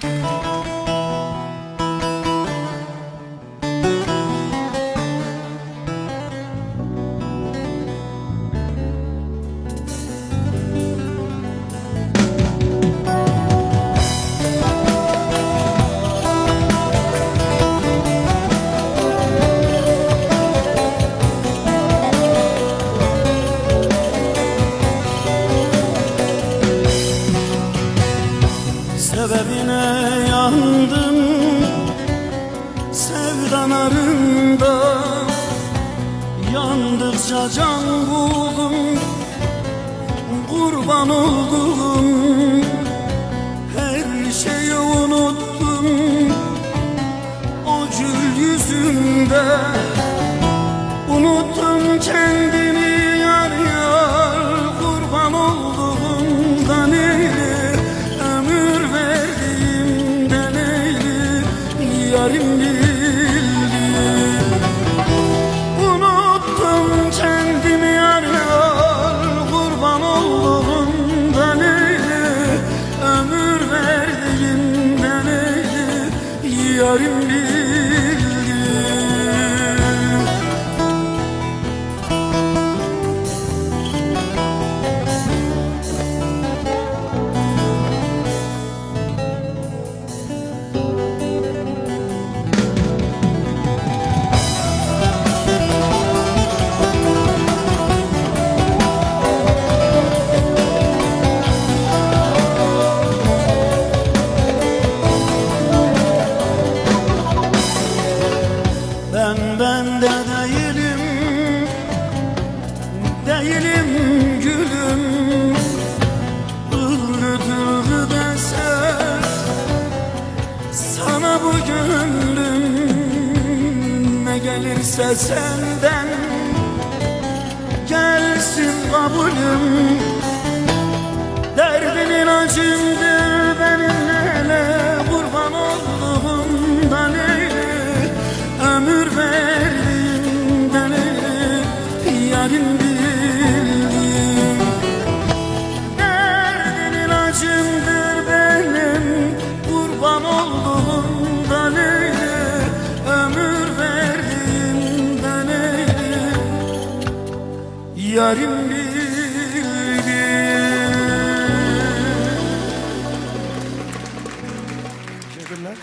Oh. Sebebine yandım Sevdalarında Yandıkça can buldum Kurban oldum Her şeyi unuttum. O gül yüzünde Unuttum kendimi Yarim bende değilim Değilim gülüm. Tılgı deser Sana bu gönlüm Ne gelirse senden Gelsin kabulüm. Derdin ilacımdır Yarim bildi. Teşekkürler.